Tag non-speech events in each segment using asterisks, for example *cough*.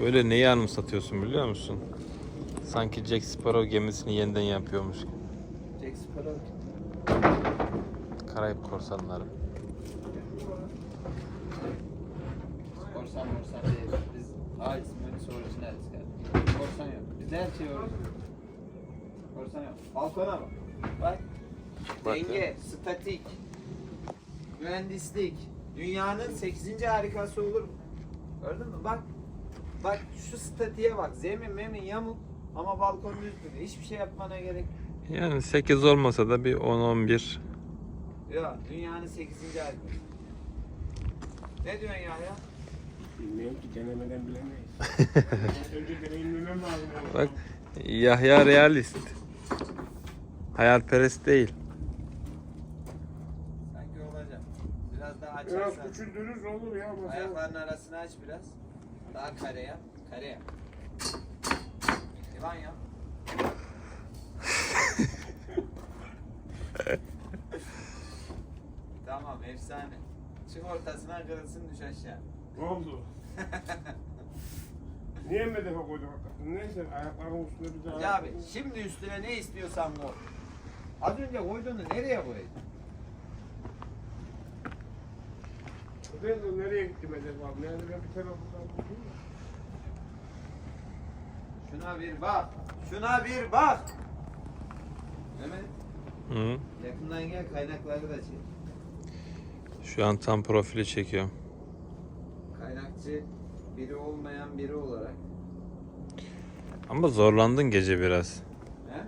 Böyle neyi anımsatıyorsun biliyor musun? Sanki Jack Sparrow gemisini yeniden yapıyormuş. Jack Sparrow. Karayip korsanları. Korsan morsan değil. Biz ait mühendis orijinaliz. Korsan yok. Bizde her şey orijinal. Korsan yok. Balkona bak. Bak. Bak Denge, statik, mühendislik. Dünyanın 8. harikası olur mu? Gördün mü? Bak. Bak şu statiğe bak. Zemin memin yamuk ama balkon düz duruyor. Hiçbir şey yapmana gerek yok. Yani 8 olmasa da bir 10-11. Ya dünyanın 8. harikası. Ne diyorsun ya ya? Bilmiyorum ki denemeden bilemeyiz. *laughs* Önce deneyimlemem lazım. onu. Bak Yahya realist. Hayalperest değil. Sanki olacak. Biraz daha Biraz açarsan. küçüldürürüz olur ya. Bakalım. Ayakların arasını aç biraz. Daha kare yap. Kare yap. Divan yap. *laughs* tamam efsane. Çık ortasına kırılsın düş aşağı. Ne oldu? Niye medefe koyduk hakikaten? Neyse ayaklarımın üstünde bir daha. Ya abi şimdi üstüne ne istiyorsan koy. Az önce koyduğunu nereye koydun? Ben de nereye gitti medef abi? Yani ben bir tarafından bakayım da. Şuna bir bak. Şuna bir bak. Mehmet Hı. yakından gel kaynakları da çek. Şu an tam profili çekiyorum. Kaynakçı biri olmayan biri olarak. Ama zorlandın gece biraz. He?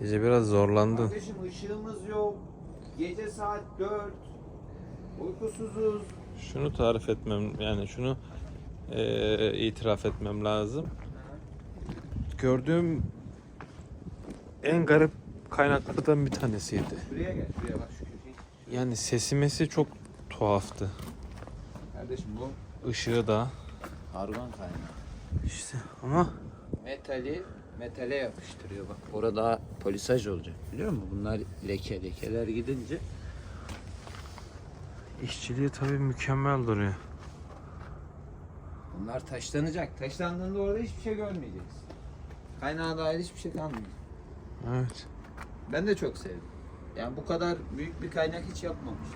Gece biraz zorlandın. Kardeşim ışığımız yok. Gece saat 4. Uykusuzuz. Şunu tarif etmem yani şunu eee, itiraf etmem lazım. Gördüğüm en garip kaynaklardan bir tanesiydi. Şuraya gel. Şuraya bak şu köşeyi. Yani sesimesi çok tuhaftı. Kardeşim bu Işığı da. argon kaynağı. İşte ama Metali metale yapıştırıyor bak. Orada polisaj olacak biliyor musun? Bunlar leke lekeler gidince işçiliği tabii mükemmel duruyor. bunlar taşlanacak. Taşlandığında orada hiçbir şey görmeyeceksin. Kaynağa dair hiçbir şey kalmayacak. Evet. Ben de çok sevdim. Yani bu kadar büyük bir kaynak hiç yapmamış.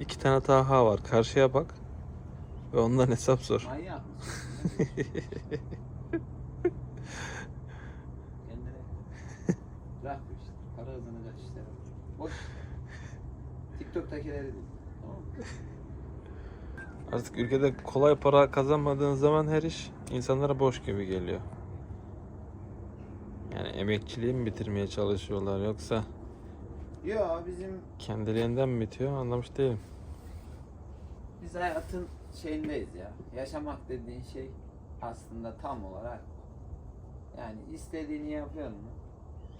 İki tane daha var. Karşıya bak. Ve ondan hesap sor. Manyak? *laughs* Kendine bırak işte. Para kazanacak işler. Boş. TikTok'takileri değil. Tamam? Artık ülkede kolay para kazanmadığın zaman her iş insanlara boş gibi geliyor. Yani emekçiliği mi bitirmeye çalışıyorlar yoksa Yo bizim kendiliğinden mi bitiyor anlamış değilim. biz hayatın şeyindeyiz ya. Yaşamak dediğin şey aslında tam olarak yani istediğini yapıyor mu?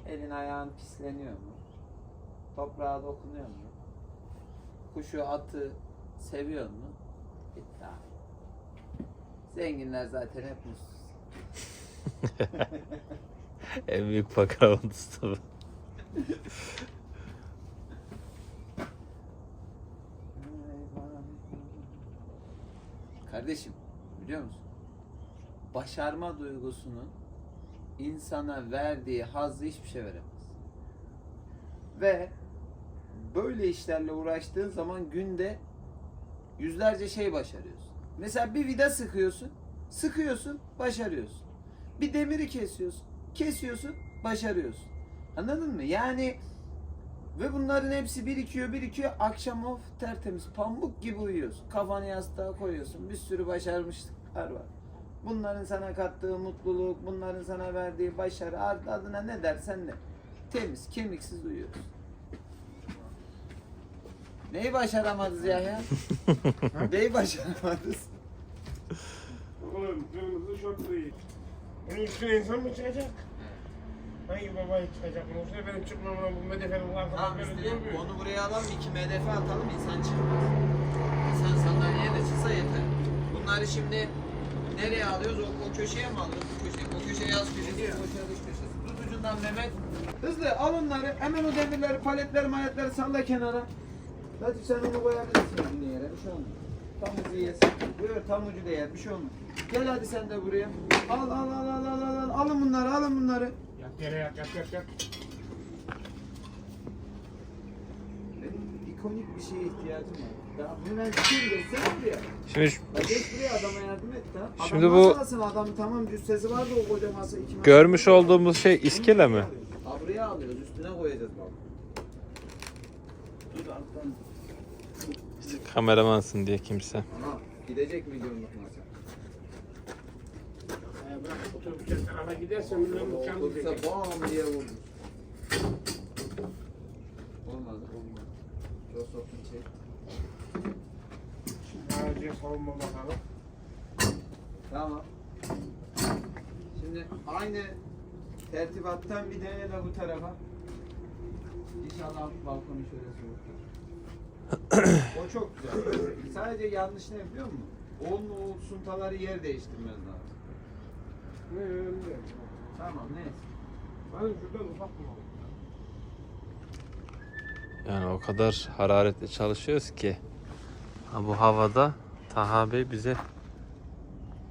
Elin ayağın pisleniyor mu? Toprağa dokunuyor mu? Kuşu atı seviyor mu? Bitti abi. Zenginler zaten hep mutsuz. *laughs* en büyük fakir Mustafa. Kardeşim biliyor musun? Başarma duygusunun insana verdiği hazzı hiçbir şey veremez. Ve böyle işlerle uğraştığın zaman günde yüzlerce şey başarıyorsun. Mesela bir vida sıkıyorsun, sıkıyorsun, başarıyorsun. Bir demiri kesiyorsun, kesiyorsun, başarıyorsun. Anladın mı? Yani ve bunların hepsi birikiyor, birikiyor. Akşam of tertemiz, pamuk gibi uyuyorsun. Kafanı yastığa koyuyorsun. Bir sürü başarmışlıklar var. Bunların sana kattığı mutluluk, bunların sana verdiği başarı, adına ne dersen de. Temiz, kemiksiz uyuyorsun. Neyi başaramadız ya ya? *laughs* Neyi başaramadız? Oğlum kırmızı şort değil. Bunun üstüne insan mı çıkacak? Hangi baba çıkacak? Bunun üstüne benim çıkmamla bu medefenin Tamam böyle üstüne durmuyor. onu buraya alalım, iki MDF atalım, insan çıkmaz. İnsan sandalyeye de çıksa yeter. Bunları şimdi nereye alıyoruz? O, o köşeye mi alıyoruz? Bu köşeye. O köşeye yaz köşesi, bu köşeye dış köşesi. Tut ucundan Mehmet. Hızlı al onları. Hemen o demirleri, paletleri, maletleri salla kenara. Latif sen onu koyabilirsin şimdi yere. Bir şey olmaz. Tam ucu yesin. Buyur tam ucu da yer. Bir şey olmaz. Gel hadi sen de buraya. Al al al al al al. al. Alın bunları alın bunları. Yat yere yat yat yat yat. Benim ikonik bir şeye ihtiyacım var. Ya buraya. Şimdi şu- Ya geç buraya adama yardım et ha. Adam Şimdi bu- nasıl alsın adam tamam cüssesi vardı o koca masa iki masa. görmüş olduğumuz şey iskele mi? Ha buraya alıyoruz üstüne koyacağız bak. Dur alttan. İşte kameramansın diye kimse. Aha gidecek milyonluk masa. Ee, bırak otobüs tarafa gidersen milyon uçan Otobüse gidecek. bam diye vurmuş. Olmadı olmadı. Josep'un çek. Önce savunma bakalım. Tamam. Şimdi aynı tertibattan bir tane de bu tarafa. İnşallah balkonu şöyle soğutur. O çok güzel. Sadece yanlış ne biliyor musun? Onlu o suntaları yer değiştirmez lazım. Ne önemli değil. Tamam neyse. Benim şuradan ufak mı? Yani o kadar hararetli çalışıyoruz ki. Ha, bu havada Taha Bey bize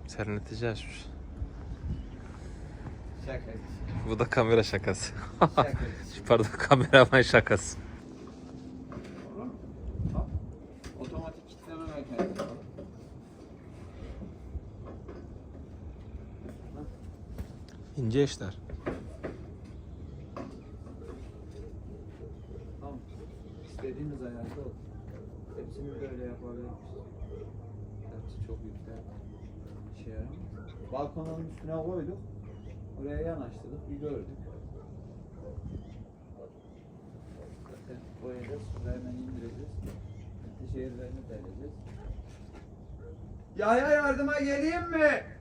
serinletici açmış. Şaka. Bu da kamera şakası. Şaka. *laughs* Pardon kameraman şakası. Tamam. Bak, Otomatik kilitleme mekanizması. İnce işler. Tamam. İstediğiniz ayarda ol. Hepsini böyle yapabiliriz. Hepsi çok yüksek. İşe yaramaz. Balkonun üstüne koyduk. Oraya yanaştırdık. Bir gördük. Zaten koyacağız. Şurada hemen indireceğiz. Şehirlerini deleceğiz. Yaya yardıma geleyim mi?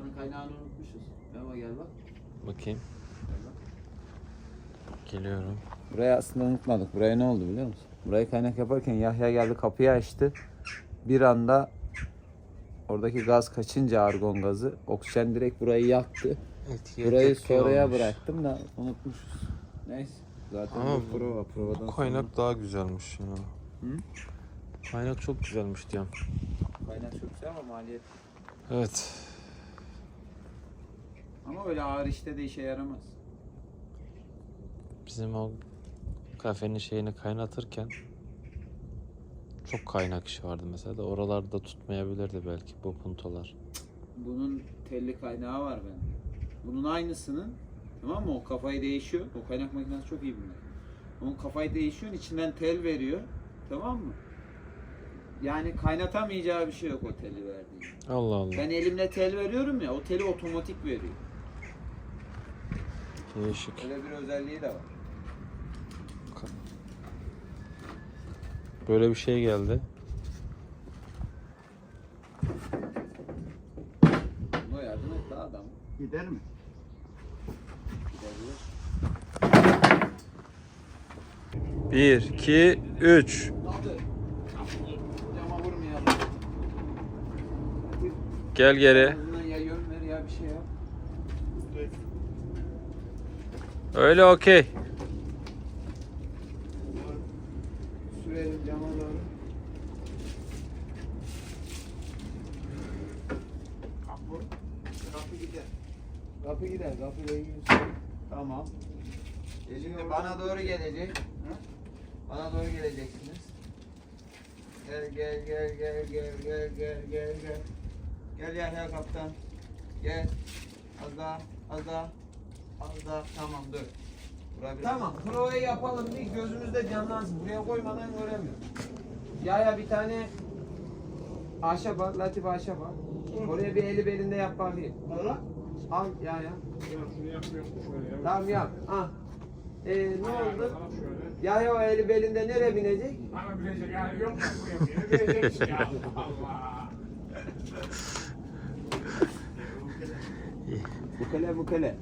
Buranın kaynağını unutmuşuz. Memo gel bak. Bakayım. Geliyorum. Burayı aslında unutmadık. Buraya ne oldu biliyor musun? Burayı kaynak yaparken Yahya geldi kapıyı açtı. Bir anda oradaki gaz kaçınca argon gazı oksijen direkt burayı yaktı. Burayı sonraya bıraktım da unutmuşuz. Neyse. Zaten Ama bu prova. Provadan Bu kaynak daha güzelmiş ya. Hı? Kaynak çok güzelmiş diyorum. sonra- Kaynak çok güzel ama maliyet. Evet. Ama öyle ağır işte de işe yaramaz. Bizim o kafenin şeyini kaynatırken çok kaynak işi vardı mesela da oralarda tutmayabilirdi belki bu puntolar. Bunun telli kaynağı var bende. Bunun aynısının tamam mı? O kafayı değişiyor. O kaynak makinesi çok iyi bunlar. Onun kafayı değişiyor, içinden tel veriyor. Tamam mı? Yani kaynatamayacağı bir şey yok o teli verdiği. Allah Allah. Ben elimle tel veriyorum ya, o teli otomatik veriyor. Değişik. Öyle bir özelliği de var. Böyle bir şey geldi. Buna yardım et daha adam. Gider mi? Gidebilir. 1, 2, 3. Hadi. Cama vurmayalım. Gel geri. Ağzından ya yön ver ya bir şey yap. Öyle okey. Sürelim cama doğru. Kapı. Kapı gider. Kapı gider. Kapıyla ilgili Tamam. E şimdi bana doğru gelecek. Hı? Bana doğru geleceksiniz. Gel gel gel gel gel gel gel gel gel. Gel Yahya kaptan. Gel. Az daha, az daha. Az daha. Tamam dur. Tamam, provayı yapalım diye gözümüzde canlansın. Buraya koymadan göremiyorum. Yahya bir tane ahşap al, latif ahşap al. Oraya bir eli belinde yap bakayım. Valla. Al ya ya. Şunu yapmıyorsun şöyle ya. Tamam yap. Ah. Ee, ne oldu? sana şöyle. Ya ya o eli belinde nereye binecek? Bana bilecek yani yok mu bu yapıyor? Bilecek işte ya. Allah Allah. Bukele bukele.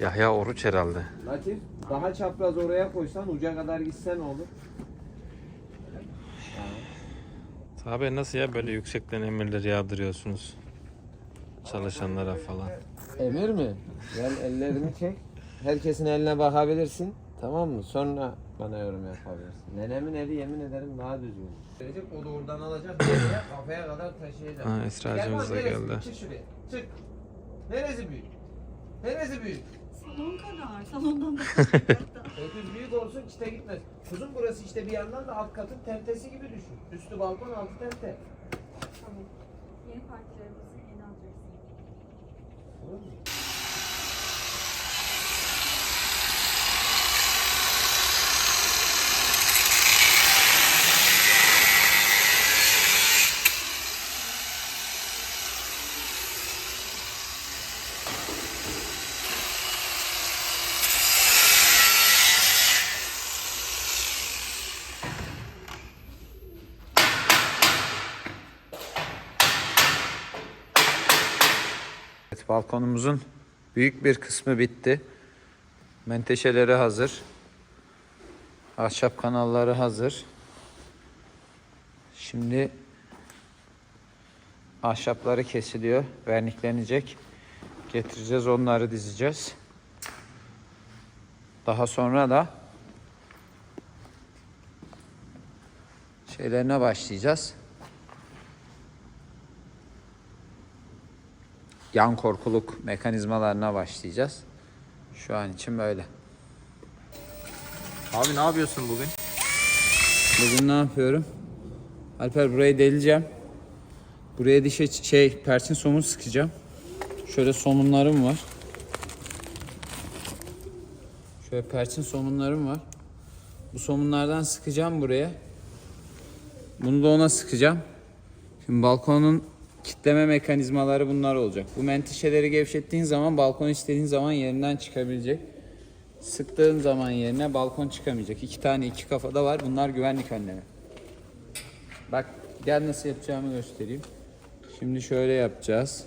Yahya oruç herhalde. Latif daha çapraz oraya koysan uca kadar gitsen olur. Abi nasıl ya böyle yüksekten emirleri yağdırıyorsunuz? Çalışanlara falan. Emir mi? Gel ellerini çek. herkesin eline bakabilirsin. Tamam mı? Sonra bana yorum yapabilirsin. Nenemin evi yemin ederim daha düzgün. Gelecek o da oradan alacak? Kafaya kadar taşıyacak. Ha, Esra'cığımız da geldi. Çık şuraya. Çık. Neresi büyük? Neresi büyük? Salon kadar. Salondan *laughs* da. Öküz büyük olsun çite gitmez. Kuzum burası işte bir yandan da alt katın tentesi gibi düşün. Üstü balkon altı tente. Tamam. Yeni partilerimizin en adresi. Olur mu? Balkonumuzun büyük bir kısmı bitti. Menteşeleri hazır. Ahşap kanalları hazır. Şimdi ahşapları kesiliyor, verniklenecek. Getireceğiz, onları dizeceğiz. Daha sonra da şeylerine başlayacağız. Yan korkuluk mekanizmalarına başlayacağız. Şu an için böyle. Abi ne yapıyorsun bugün? Bugün ne yapıyorum? Alper burayı deleceğim. Buraya dişe şey perçin somun sıkacağım. Şöyle somunlarım var. Şöyle perçin somunlarım var. Bu somunlardan sıkacağım buraya. Bunu da ona sıkacağım. Şimdi balkonun kitleme mekanizmaları bunlar olacak. Bu menteşeleri gevşettiğin zaman balkon istediğin zaman yerinden çıkabilecek. Sıktığın zaman yerine balkon çıkamayacak. İki tane iki kafada var. Bunlar güvenlik önlemi. Bak gel nasıl yapacağımı göstereyim. Şimdi şöyle yapacağız.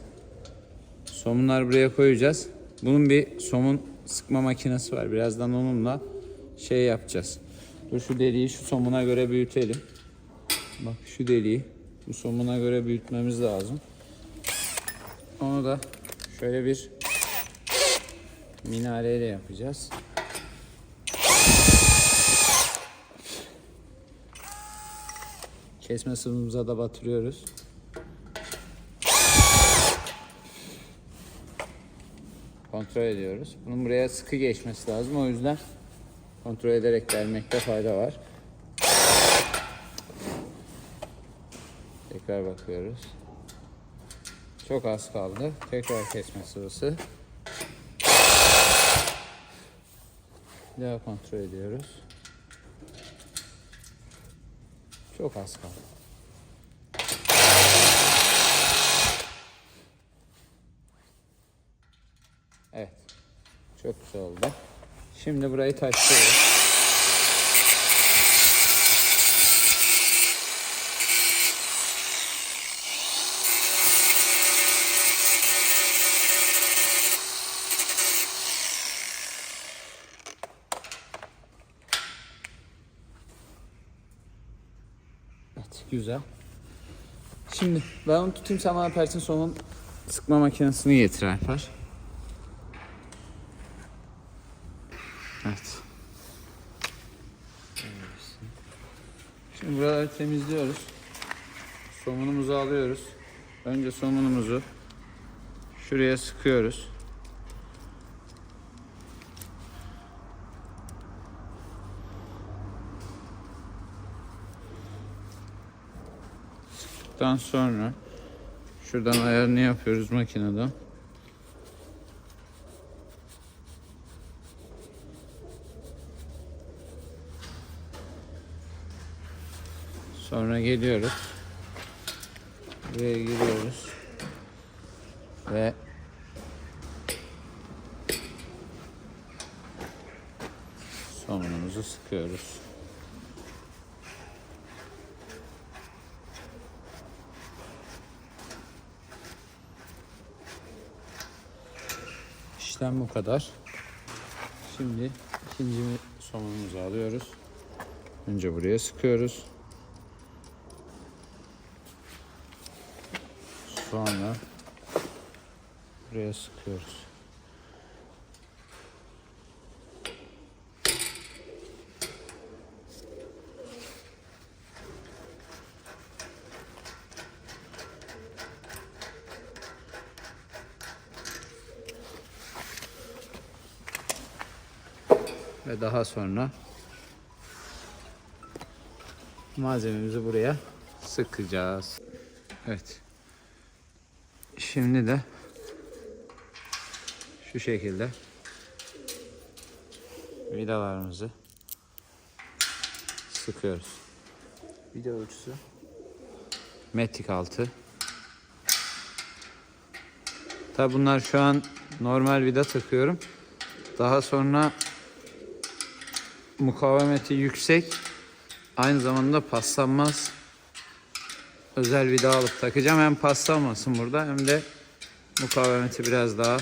Somunları buraya koyacağız. Bunun bir somun sıkma makinesi var. Birazdan onunla şey yapacağız. Dur şu deliği şu somuna göre büyütelim. Bak şu deliği bu somuna göre büyütmemiz lazım. Onu da şöyle bir minareyle yapacağız. Kesme sıvımıza da batırıyoruz. Kontrol ediyoruz. Bunun buraya sıkı geçmesi lazım. O yüzden kontrol ederek gelmekte fayda var. Tekrar bakıyoruz. Çok az kaldı. Tekrar kesme. Bir daha kontrol ediyoruz. Çok az kaldı. Evet. Çok güzel oldu. Şimdi burayı taşlıyoruz. Evet, güzel. Şimdi ben onu tutayım sen bana perçin somun sıkma makinesini getir Alper. Evet. Şimdi buraları temizliyoruz. Somunumuzu alıyoruz. Önce somunumuzu şuraya sıkıyoruz. Sıktıktan sonra şuradan ayarını yapıyoruz makineden. Sonra geliyoruz. Buraya giriyoruz. Ve somunumuzu sıkıyoruz. İşlem bu kadar. Şimdi ikinci somunumuzu alıyoruz. Önce buraya sıkıyoruz. Sonra buraya sıkıyoruz. Ve daha sonra malzememizi buraya sıkacağız. Evet. Şimdi de şu şekilde vidalarımızı sıkıyoruz. Video ölçüsü. Metik altı. Tabi bunlar şu an normal vida takıyorum. Daha sonra mukavemeti yüksek. Aynı zamanda paslanmaz. Özel vida alıp takacağım. Hem paslanmasın burada hem de mukavemeti biraz daha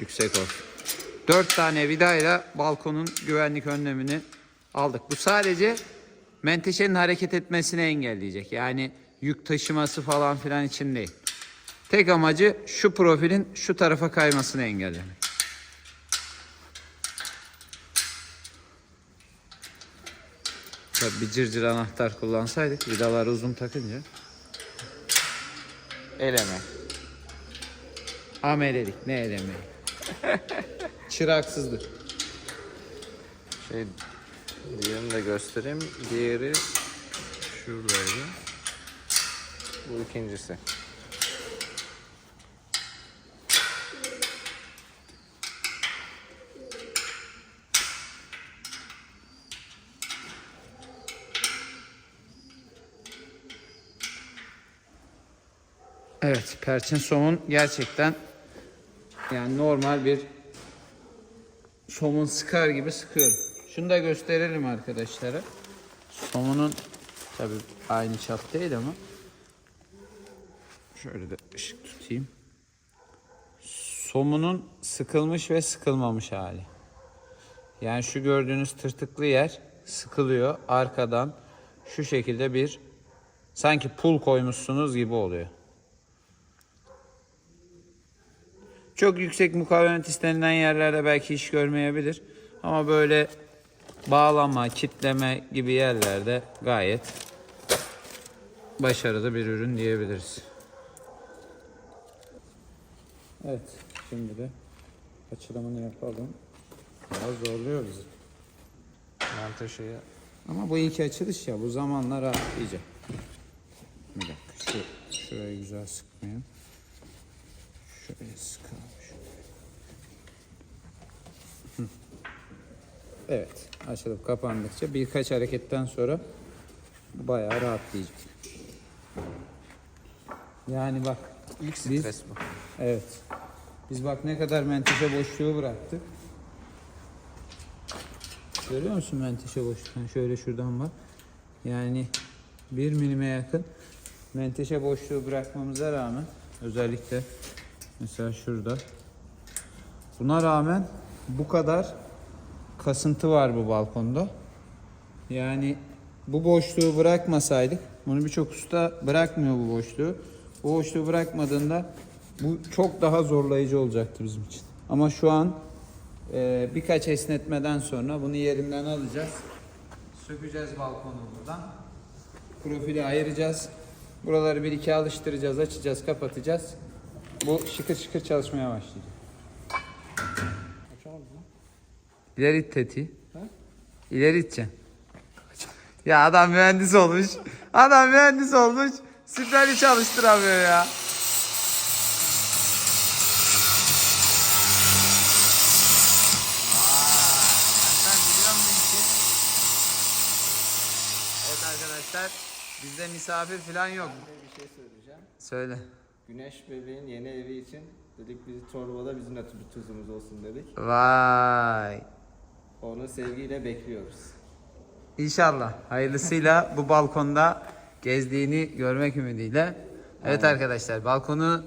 yüksek olsun. 4 tane vidayla balkonun güvenlik önlemini aldık. Bu sadece menteşenin hareket etmesini engelleyecek. Yani yük taşıması falan filan için değil. Tek amacı şu profilin şu tarafa kaymasını engellemek. Tabii bir cırcır anahtar kullansaydık vidaları uzun takınca Eleme. amelelik ne edemeyi. *laughs* Çıraksızlık. Şey diğerini de göstereyim. Diğeri şuradaydı. Bu ikincisi. Evet, perçin somun gerçekten yani normal bir somun sıkar gibi sıkıyorum. Şunu da gösterelim arkadaşlara. Somunun tabi aynı çap değil ama şöyle de ışık tutayım. Somunun sıkılmış ve sıkılmamış hali. Yani şu gördüğünüz tırtıklı yer sıkılıyor arkadan şu şekilde bir sanki pul koymuşsunuz gibi oluyor. Çok yüksek mukavemet istenilen yerlerde belki iş görmeyebilir. Ama böyle bağlama, kitleme gibi yerlerde gayet başarılı bir ürün diyebiliriz. Evet, şimdi de açılımını yapalım. Biraz zorluyor bizi. Menteşeyi Ama bu ilk açılış ya, bu zamanla rahatlayacak. Bir dakika, şu, şurayı güzel sıkmayayım. Sıkalım. şöyle. Hı. Evet, açılıp kapandıkça birkaç hareketten sonra bayağı rahatlayacak. Yani bak, ilk Biz- stres bu. evet. Biz bak ne kadar menteşe boşluğu bıraktık. Görüyor musun menteşe boşluğunu? Şöyle şuradan bak. Yani bir milime yakın menteşe boşluğu bırakmamıza rağmen özellikle mesela şurada buna rağmen bu kadar kasıntı var bu balkonda. Yani bu boşluğu bırakmasaydık, bunu birçok usta bırakmıyor bu boşluğu. Bu boşluğu bırakmadığında bu çok daha zorlayıcı olacaktı bizim için. Ama şu an e, birkaç esnetmeden sonra bunu yerinden alacağız. Sökeceğiz balkonu buradan. Profili ayıracağız. Buraları bir iki alıştıracağız, açacağız, kapatacağız. Bu şıkır şıkır çalışmaya başlayacak. İleri it tetiği. İleri iteceksin. Ya adam mühendis olmuş. Adam mühendis olmuş. Süperi çalıştıramıyor ya. Evet arkadaşlar bizde misafir falan yok. bir şey söyleyeceğim. Söyle. Güneş bebeğin yeni evi için dedik bizi torbada bizim de tuzumuz olsun dedik. Vay. Onu sevgiyle bekliyoruz. İnşallah hayırlısıyla bu balkonda gezdiğini görmek ümidiyle. Evet arkadaşlar balkonu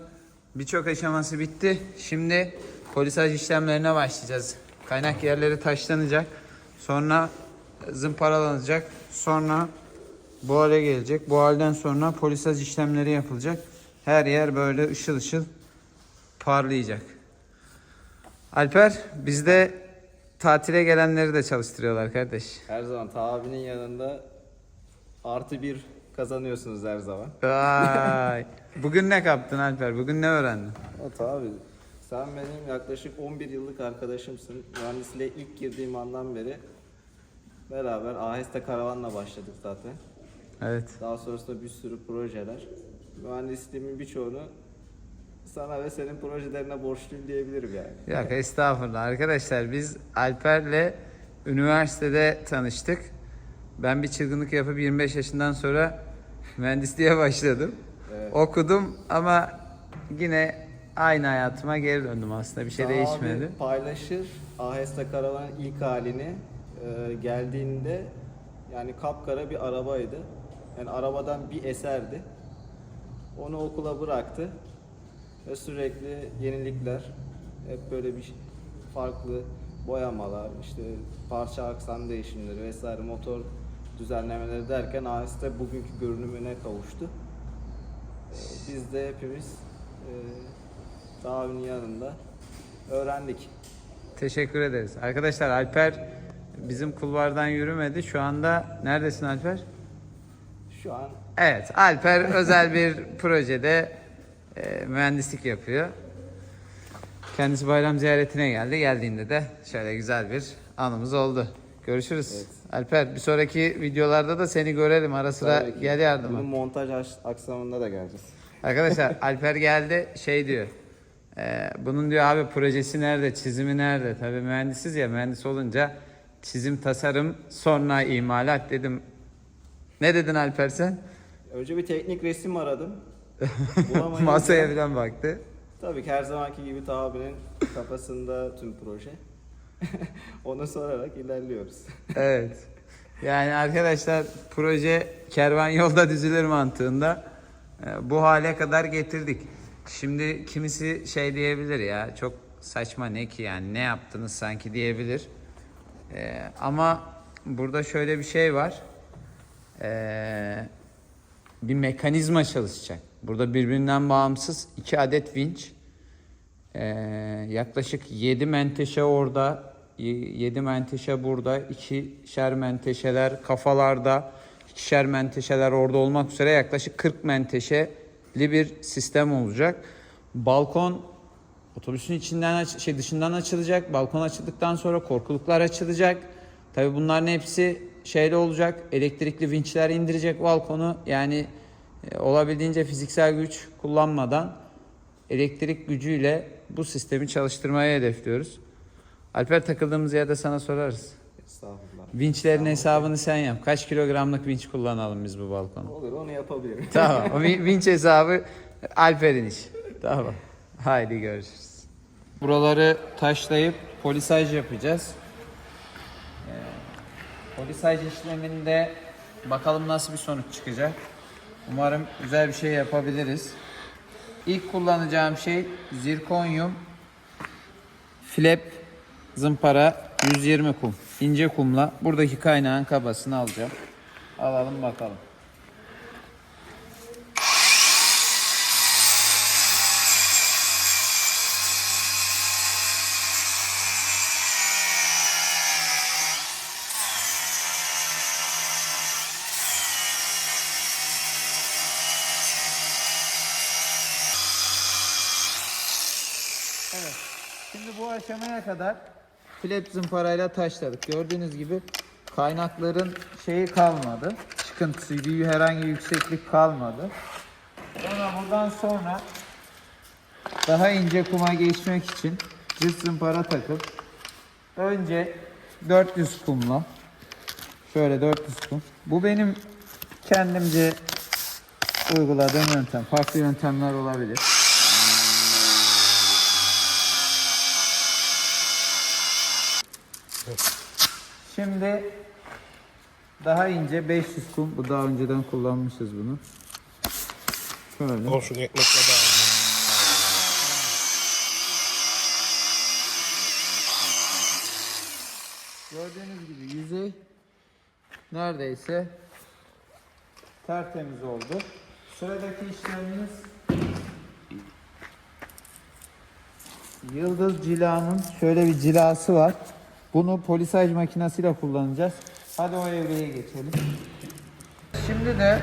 birçok aşaması bitti. Şimdi polisaj işlemlerine başlayacağız. Kaynak yerleri taşlanacak. Sonra zımparalanacak. Sonra bu hale gelecek. Bu halden sonra polisaj işlemleri yapılacak. Her yer böyle ışıl ışıl parlayacak. Alper bizde tatile gelenleri de çalıştırıyorlar kardeş. Her zaman ta abinin yanında artı bir kazanıyorsunuz her zaman. Vay. Bugün ne kaptın Alper? Bugün ne öğrendin? O ta abi Sen benim yaklaşık 11 yıllık arkadaşımsın. Mühendisliğe ilk girdiğim andan beri beraber Aheste Karavan'la başladık zaten. Evet. Daha sonrasında bir sürü projeler. Mühendisliğimin birçoğunu sana ve senin projelerine borçluyum diyebilirim yani. Yok estağfurullah arkadaşlar biz Alper'le üniversitede tanıştık. Ben bir çılgınlık yapıp 25 yaşından sonra mühendisliğe başladım. Evet. Okudum ama yine aynı hayatıma geri döndüm aslında bir şey Sana değişmedi. Paylaşır Aheste Karavan'ın ilk halini e, geldiğinde yani kapkara bir arabaydı. Yani arabadan bir eserdi. Onu okula bıraktı ve sürekli yenilikler, hep böyle bir farklı boyamalar, işte parça aksan değişimleri vesaire motor düzenlemeleri derken Aheste bugünkü görünümüne kavuştu. E, Biz de hepimiz e, Davi'nin yanında öğrendik. Teşekkür ederiz. Arkadaşlar Alper bizim kulvardan yürümedi. Şu anda neredesin Alper? Şu an Evet, Alper özel bir *laughs* projede e, mühendislik yapıyor. Kendisi bayram ziyaretine geldi. Geldiğinde de şöyle güzel bir anımız oldu. Görüşürüz. Evet. Alper bir sonraki videolarda da seni görelim. Ara sıra tabii ki gel yardıma. Bunun montaj aş- aksamında da geleceğiz. Arkadaşlar *laughs* Alper geldi şey diyor. e, bunun diyor abi projesi nerede, çizimi nerede? Tabii mühendisiz ya mühendis olunca çizim, tasarım, sonra imalat dedim. Ne dedin Alper sen? Önce bir teknik resim aradım. *laughs* Bulamayınca- Masaya falan baktı. Tabii ki her zamanki gibi Tabi'nin kafasında tüm proje. *laughs* Onu sorarak ilerliyoruz. *laughs* Evet. Yani arkadaşlar proje kervan yolda düzülür mantığında e, bu hale kadar getirdik. Şimdi kimisi şey diyebilir ya çok saçma ne ki yani ne yaptınız sanki diyebilir. E, ama burada şöyle bir şey var. E, bir mekanizma çalışacak. Burada birbirinden bağımsız iki adet vinç. Ee, yaklaşık 7 menteşe orada, 7 menteşe burada, ikişer menteşeler kafalarda, ikişer menteşeler orada olmak üzere yaklaşık 40 menteşeli bir sistem olacak. Balkon otobüsün içinden şey dışından açılacak. Balkon açıldıktan sonra korkuluklar açılacak. Tabi bunların hepsi şeyle olacak. Elektrikli vinçler indirecek balkonu. Yani e, olabildiğince fiziksel güç kullanmadan elektrik gücüyle bu sistemi çalıştırmayı hedefliyoruz. Alper takıldığımız yerde sana sorarız. Estağfurullah. Vinçlerin hesabını sen yap. Kaç kilogramlık vinç kullanalım biz bu balkona? Olur onu yapabilirim. Tamam. O vin- vinç hesabı Alper'in işi. Tamam. Haydi görüşürüz. Buraları taşlayıp polisaj yapacağız. Polisaj işleminde bakalım nasıl bir sonuç çıkacak. Umarım güzel bir şey yapabiliriz. İlk kullanacağım şey zirkonyum flap zımpara 120 kum. ince kumla buradaki kaynağın kabasını alacağım. Alalım bakalım. Evet. Şimdi bu aşamaya kadar flap zımparayla taşladık. Gördüğünüz gibi kaynakların şeyi kalmadı. Çıkıntısı, bir herhangi yükseklik kalmadı. Sonra buradan sonra daha ince kuma geçmek için cırt zımpara takıp önce 400 kumla şöyle 400 kum. Bu benim kendimce uyguladığım yöntem. Farklı yöntemler olabilir. Şimdi daha ince 500 kum. Bu daha önceden kullanmışız bunu. Şöyle. Olsun ekmekle bağlı. Gördüğünüz gibi yüzey neredeyse tertemiz oldu. Sıradaki işlemimiz Yıldız cilanın şöyle bir cilası var. Bunu polisaj makinesiyle kullanacağız. Hadi o evreye geçelim. Şimdi de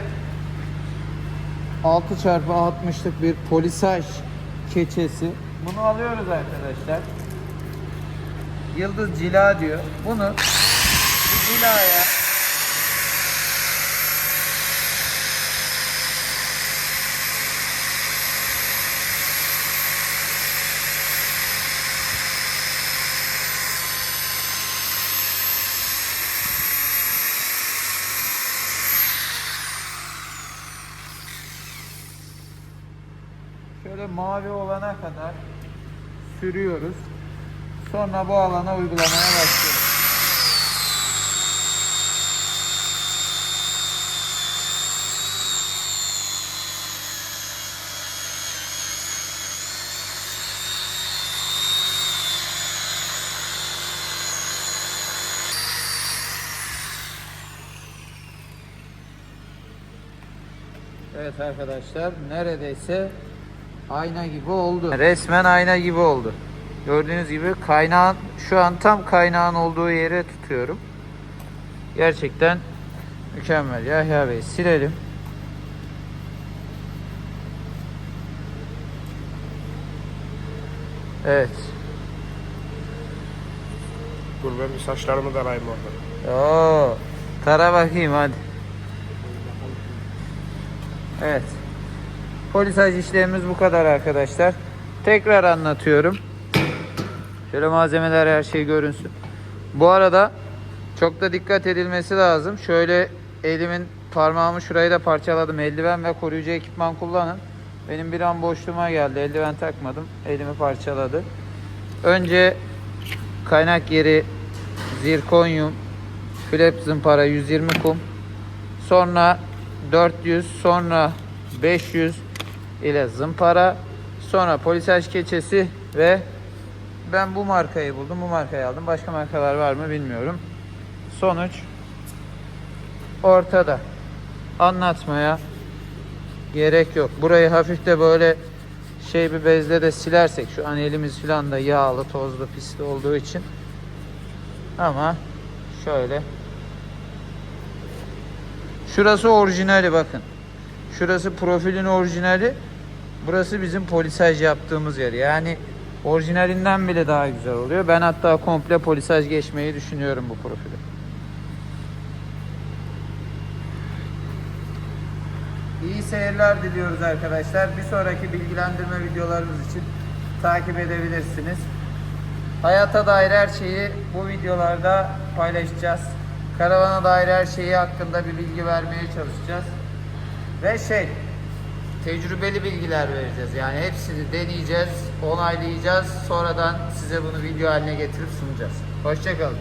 6x60'lık bir polisaj keçesi Bunu alıyoruz arkadaşlar. Yıldız cila diyor. Bunu bu cilaya şöyle mavi olana kadar sürüyoruz. Sonra bu alana uygulamaya başlıyoruz. Evet arkadaşlar neredeyse ayna gibi oldu. Resmen ayna gibi oldu. Gördüğünüz gibi kaynağın şu an tam kaynağın olduğu yere tutuyorum. Gerçekten mükemmel. Yahya Bey silelim. Evet. Dur ben bir saçlarımı darayayım orada. Oo, tara bakayım hadi. Evet. Polisaj işlemimiz bu kadar arkadaşlar. Tekrar anlatıyorum. Şöyle malzemeler her şey görünsün. Bu arada çok da dikkat edilmesi lazım. Şöyle elimin parmağımı şurayı da parçaladım. Eldiven ve koruyucu ekipman kullanın. Benim bir an boşluğuma geldi. Eldiven takmadım. Elimi parçaladı. Önce kaynak yeri zirkonyum, flap zımpara 120 kum. Sonra 400, sonra 500 ile zımpara. Sonra polisaj keçesi ve ben bu markayı buldum. Bu markayı aldım. Başka markalar var mı bilmiyorum. Sonuç ortada. Anlatmaya gerek yok. Burayı hafif de böyle şey bir bezle de silersek şu an elimiz falan da yağlı, tozlu, pisli olduğu için ama şöyle Şurası orijinali bakın. Şurası profilin orijinali. Burası bizim polisaj yaptığımız yer. Yani orijinalinden bile daha güzel oluyor. Ben hatta komple polisaj geçmeyi düşünüyorum bu profili. İyi seyirler diliyoruz arkadaşlar. Bir sonraki bilgilendirme videolarımız için takip edebilirsiniz. Hayata dair her şeyi bu videolarda paylaşacağız. Karavana dair her şeyi hakkında bir bilgi vermeye çalışacağız. Ve şey, tecrübeli bilgiler vereceğiz. Yani hepsini deneyeceğiz, onaylayacağız. Sonradan size bunu video haline getirip sunacağız. Hoşçakalın.